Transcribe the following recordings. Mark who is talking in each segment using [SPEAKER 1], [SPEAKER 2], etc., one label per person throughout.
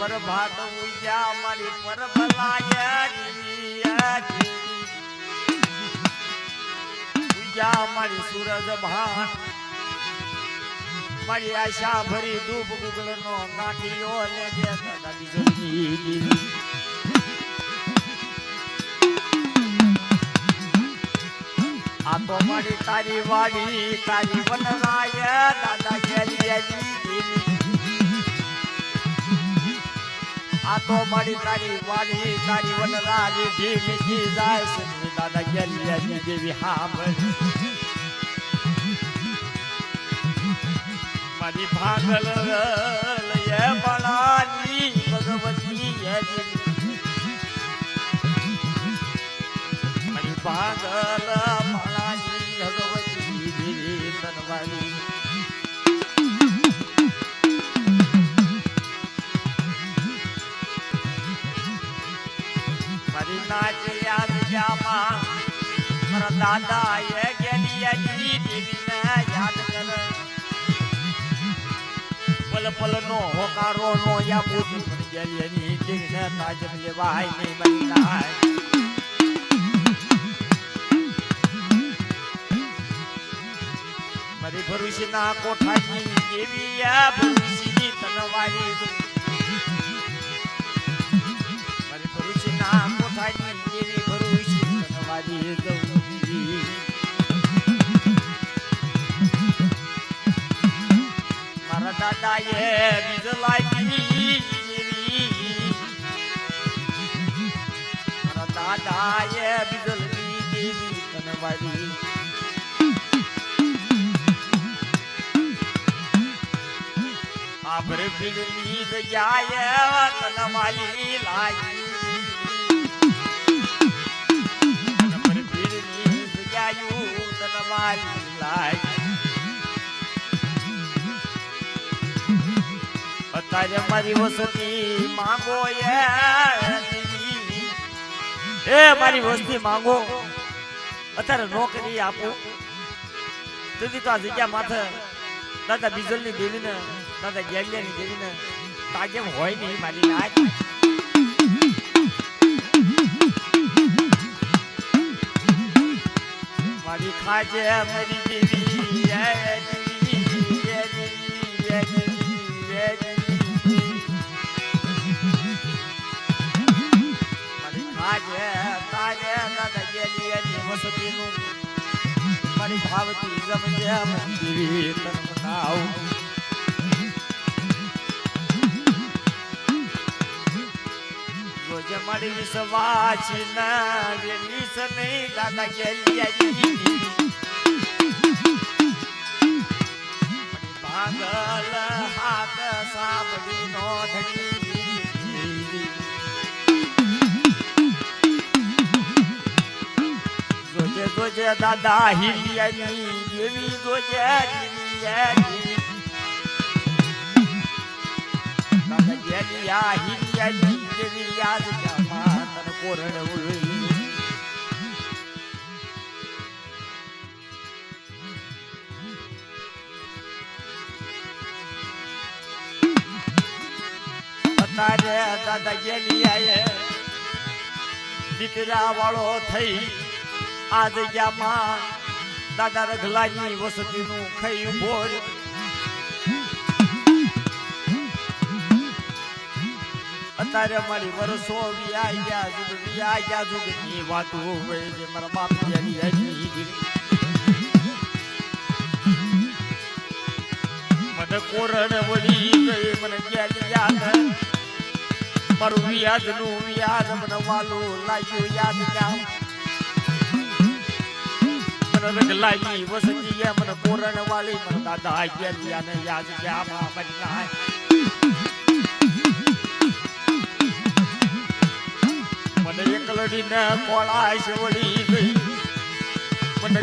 [SPEAKER 1] મારી પર ભાત ઉજા મારી પર ઉજા મારી સૂરજ ભાન. મારી આશા ભરી ધૂપ ગુગળ નો કાઠીઓ ને આ તો મારી તારી વાડી, તારી વનરાય દાદા ગેલિયાની દેવી આ તો મારી તારી વાણી, તારી વનરાજી ઢીલી જાય છે. દાદા ગેલિયાની દેવી હાંભળ મારી ભાગલ લયે બળાની ભગવતી મારી ભાગલ માળાની ભગવતી દેવી તનવારી દાદા એ ગેલિયાજી દેવીને યાદ કર. પલ પલ નો હોકારો નો યા પૂજી પણ દેવીને નહીં બની નાય મારી ભરૂચના કોઠાની દેવી આ ભરૂચની તનવારી દાદાએ બીજલની દેવી તનવારી આભર પીડની જગ્યાએ કનવાલી લાઈ અત્યારે મારી વસતી માંગો એ. એ મારી વસ્તી માંગો. અત્યારે નોકરી આપો. તેથી તો આ જગ્યા માથે દાદા બીજલની દેવીને, દાદા ગેલિયાની દેવીને તાજેમ હોય નહીં મારી નાચ મારી ખાજે મારી દેવી ભાવતી જમજે મંદિરી તન મનાવ જોજે મારી વિશ્વાસી ના વેલીસ નહીં દાદા ગેલિયાની મારી ભાગલ હાથ સાંભળી નો ધણી જોજે દાદા કોરણ ઉળી અત્યારે દાદા ગેલિયાએ દીકરા વાળો થઈ આ જગ્યામાં દાદા રઘલાની વસતીનું ખઈ ભોજ અત્યારે મારી વર્ષો વ્યાઈ ગયા જુગ વ્યાઈ ગયા જુગની વાતો હોય જે મારા બાપ જેની હતી. મને કોરણ વળી ગઈ, મને ક્યાં યાદ? મારું વ્યાજનું વ્યાજ મને વાલું લાગ્યું યાદ જામ મને રગલાઈ ગયા મને મને મને એકલડી વળી ગઈ, મને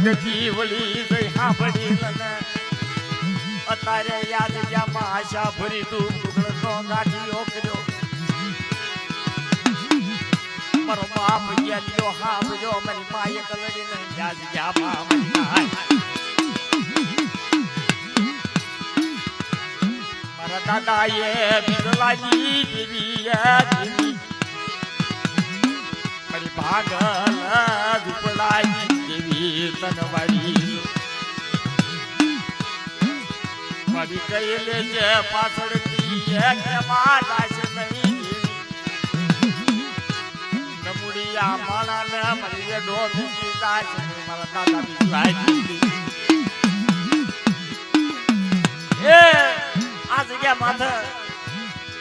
[SPEAKER 1] ગઈ સાંભળી લને. અત્યારે યાદ જામાં આશા ભરી તું ટુકડો ગાંઠિયો કર્યો. મારો બાપ ગયા માએ કલડીને મારી નાય મારા દેવી એ દેવી મારી ભાગલ વિપલાની દેવી તનવારી મારી નમુડિયા માણાને મારી એ ડોમી દીધા છે મારા દાદા બિરલાની દેવી એ, આ જગ્યા માથે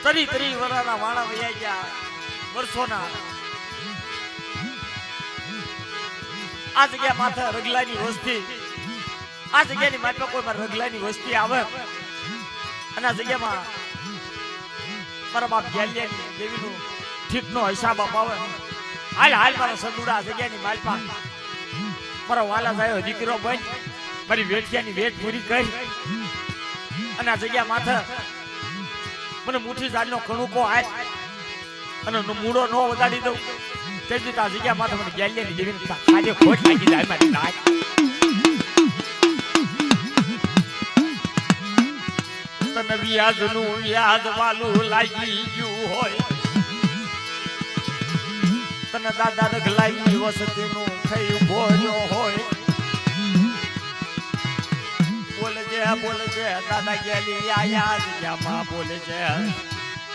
[SPEAKER 1] તરી વસ્તી આ જગ્યાની માથે કોઈ મારે રગલાની વસ્તી આવે. અને આ જગ્યામાં મારા બાપ ગેલિયાની દેવીનું ઠીકનો હિસાબ અપાવે. હાલ હાલ, મારા સદુડા જગ્યાની માલપા મારો વાલા થયો દીકરો, બન, મારી વેઠિયાની વેઠ પૂરી કરી. અને આ જગ્યા માથે મને મુઠ્ઠી ઝાડનો કણુકો આય અને નો મૂળો નો વધારી દઉં. તે જ આ જગ્યા માથે મને ગેલિયાની દેવીને ખાજે ખોટ લાગી જાય મારી નાક તને વ્યાજનું વ્યાજ વાલું લાગી ગયું હોય. તને દાદા રખલાઈ વસતી નું થઈ ભોજો હોય. બોલે જે બોલે જે દાદા ગેલી આયા જગ્યામાં બોલે જે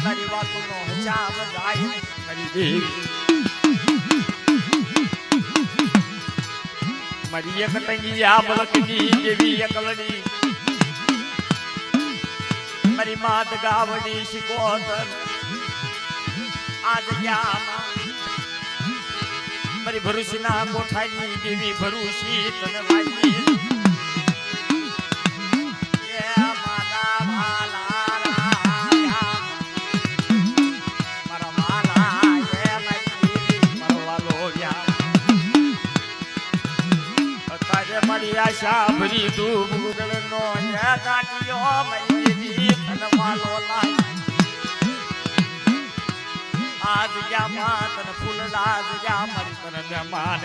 [SPEAKER 1] તારી વાતનો હજામ જાય કરી દે મારી એક ટંગી આ બલકની દેવી એકલડી. મારી માત ગાવડી શિકોતર. આ જગ્યામાં મારી ભરૂચના કોઠાની દેવી ભરૂચી તને વાજી એ તું ભાલા નો ભાલા એ મારી દેવી મારો આજ જામાં તને ફૂલડા જા મારી તને મહેમાન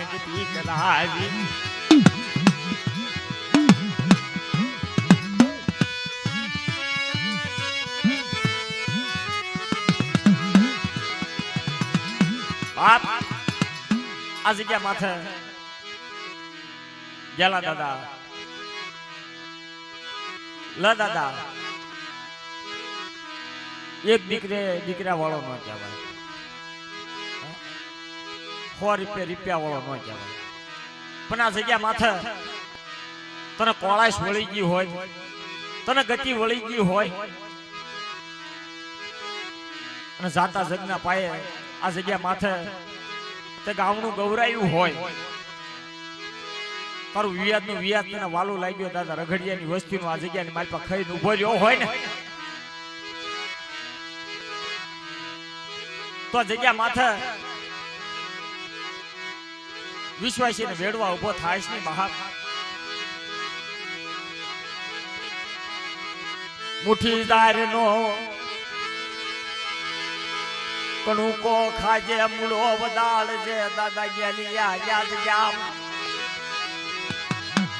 [SPEAKER 1] કરાવી બાપ, આ જગ્યા માથે. ગેલા દાદા. લ દાદા. એક દીકરે, દીકરા વાળો ન કહેવાય વાળો ગઈ હોય અને જાતા જગના ગામનું ગૌરાયું હોય. તારું વિયાદનું વિયાદ તને વાલું લાગ્યો દાદા રઘડિયાની વસ્તીનું આ જગ્યાની મારી પાસે ખાઈને ઊભો રહ્યો હોય ને. તો જગ્યા માથે વિશ્વાસીને વેડવા ઊભો થાય છે બહાર મુઠ્ઠીદાર નો કણુકો ખાજે મૂળો વદાળ છે. દાદા ગેલિયા યાદ જામ.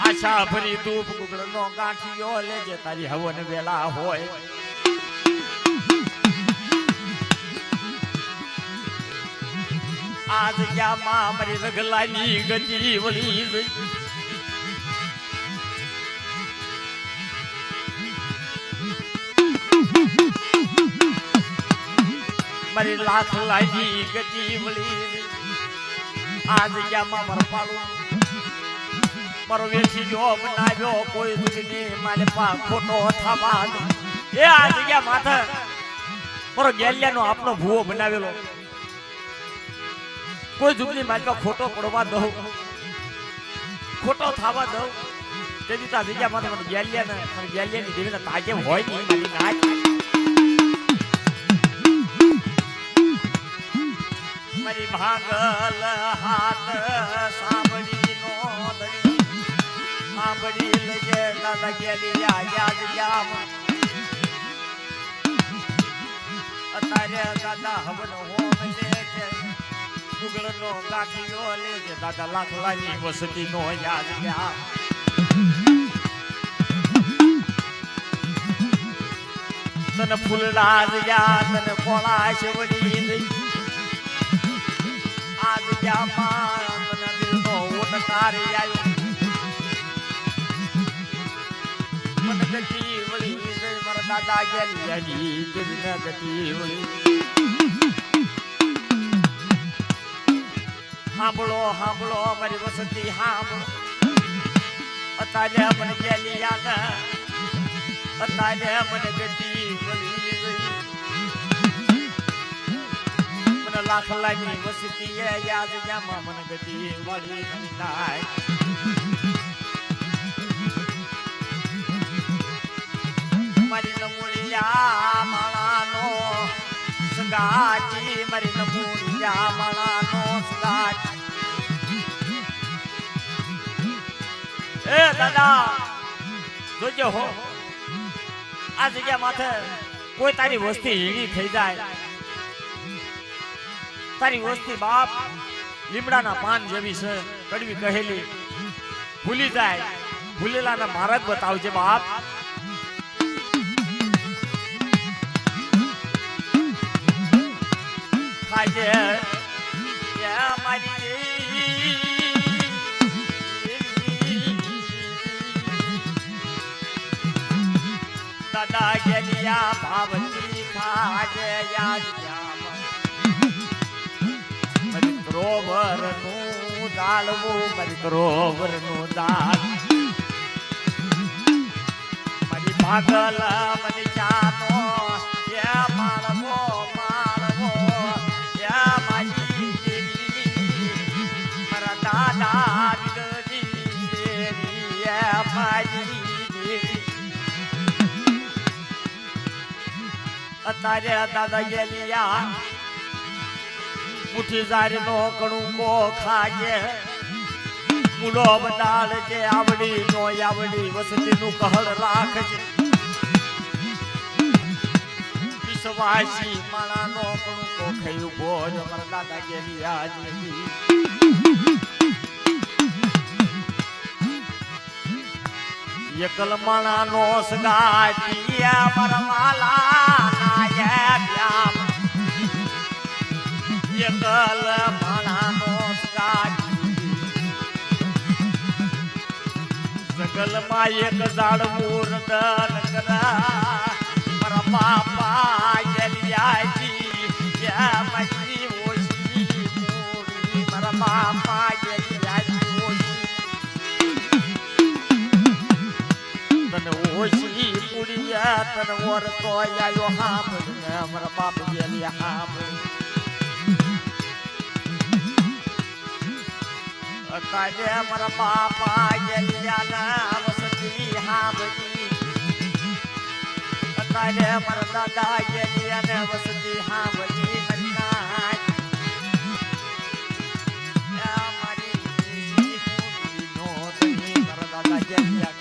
[SPEAKER 1] આશા ભરી ધૂપ ગુગળ નો ગાંઠિયો લેજે તારી હવન વેલા હોય. આ જગ્યામાં મારી રગલાની ગતિ વળી મારી લાખ લાગી ગતિ વળી આ જગ્યામાં મારો પાડું. મારો વેઠી જો બનાવ્યો, કોઈ દુઃખની મારે પા ખોટો થવા એ આ જગ્યા માથે મારો ગેલિયાનો આપનો ભૂવો બનાવેલો. કોઈ જુગની મારી ખોટો પડવા દઉં. ખોટો થવા દઉં. તેથી તા જગ્યા માથે મને ગેલિયા ને, મને ગેલિયાની દેવીને તાજે હોય નહીં મારી નાચ મારી ભાગલ હાથ સાંભળી નો ધણી સાંભળી લગે દાદા ગેલી આ યાદ યામ અત્યારે દાદા હવન ઉગડનો ગાંઠિયો લે છે. દાદા લાખલાની વસતી નો યાદ ગયા તને ફૂલડાજ યા તને કોળા શેવડી દઈ આજ યા માં તને દિલનો ઓટકાર આવ્યો મને ગતિ વળી મારા દાદા ગેલી ગતિ વળી. સાંભળો હાંભળો અમારી વસતી હાંભળો. અત્યારે મને ગેલી યાદ, અતારે મને ગતિ વળી. ગઈ મને લાખ લાગી વસતી એ યાદ જામાં મને ગતી વળી નાય મારી નમૂળિયા માળાનો સંગાચી મારી નમૂળિયા માળાનો દાદા હો. આ જગ્યા માથે કોઈ તારી વસ્તી હીણી થઈ જાય. તારી વસ્તી બાપ લીમડાના પાન જેવી છે, કડવી કહેલી. ભૂલી જાય. ભૂલેલાના માર્ગ બતાવજે બાપ. ખાજે મારી ગેલિયા ભાવતી ખાજે યાદ મારી ધ્રોવરનું દાળવું મારી ધ્રોવરનું દાળ. મારી ભાગલ મને ચાનો, એ માળવો માળવો એ મારી દેવી મારા દાદા વિદજી દેવી એ અત્યારે દાદા ગેલિયા મુઠી જારી નો કણું કો ખાજે. મુડો બદાલ જે આવડી નો આવડી વસતી નું કહળ રાખજે. વિશ્વાસી માણા નો કણું કો ખયું બોલ મારા દાદા ગેલિયા એકલ માણા નો સગાટિયા મરવાલા નાયક એકલ સ્કાટી સગલમાં એક ઝાડવું રદન કરા મારા બાપા ગેલિયાજી યા મજી ઓછી પૂરી મારા બાપા ગેલિયાજી ઓછી તને ઓછી પૂરી તને ઓરતો આયો હાંભળ ને મારા બાપ ગેલિયા હાંભળ અત્યારે મારા બાપા ગેલિયાના વસતી હાંભળી અત્યારે મારા દાદા ગેલિયાને વસતી હાંભળી મન્નાય આ મારી શીખુડીનો તમે મારા દાદા ગેલિયા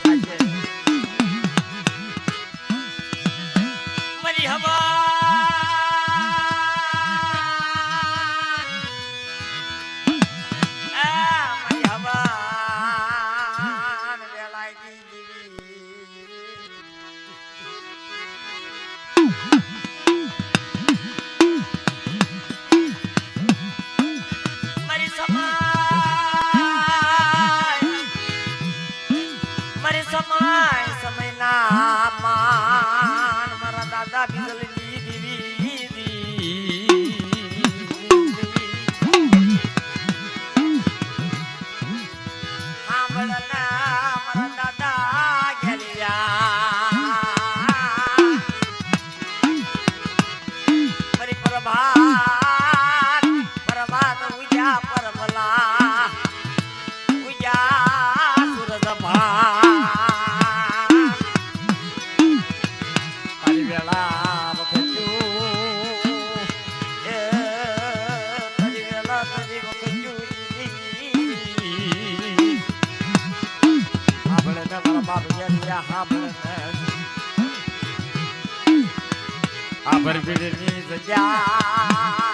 [SPEAKER 1] આ ભરભીડની જગ્યા.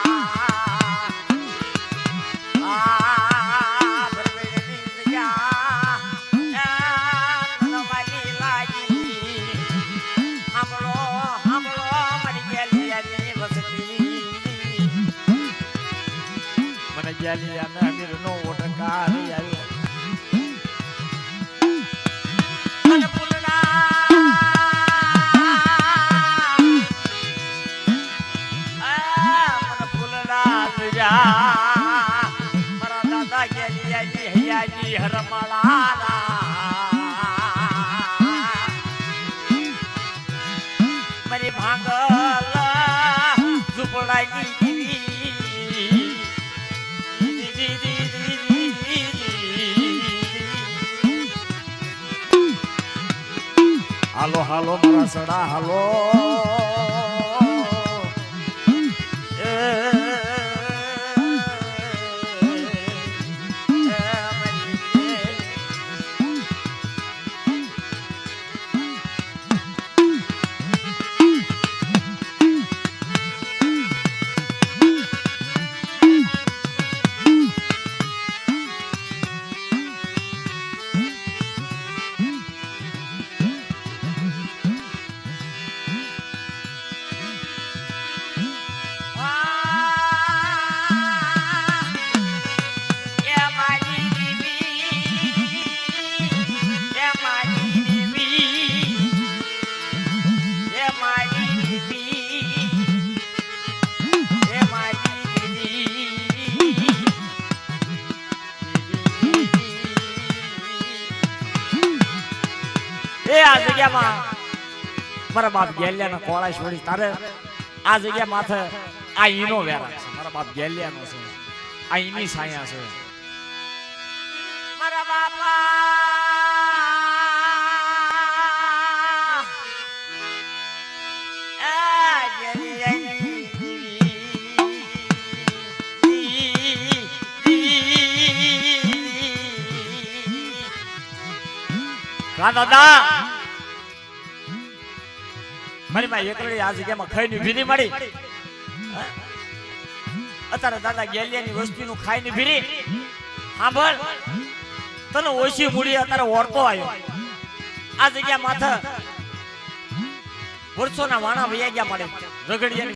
[SPEAKER 1] હરમાળાના મારી ભાંગલ ઝૂંપડાની. હાલો હાલો મારા સડા હાલો જગ્યામાં મારા બાપ ગેલિયાના કોળા છોડી તારે આ જગ્યા માથે આ ઈનો વેરા છે. મારા બાપ ગેલિયાનો છે. આ ઈની છાયા છે. મારા બાપા આ ગેલિયાની દાદા. મારી માં એકડી આ જગ્યામાં ખાઈને ભીરી મળી? અત્યારે દાદા ગેલિયાની વસ્તીનું ખાઈને ભીરી સાંભળ તને ઓછી મૂડી અત્યારે ઓળતો આવ્યો આ જગ્યા માથે વર્ષોના વાણા વૈયા ગયા મળે રગડિયાની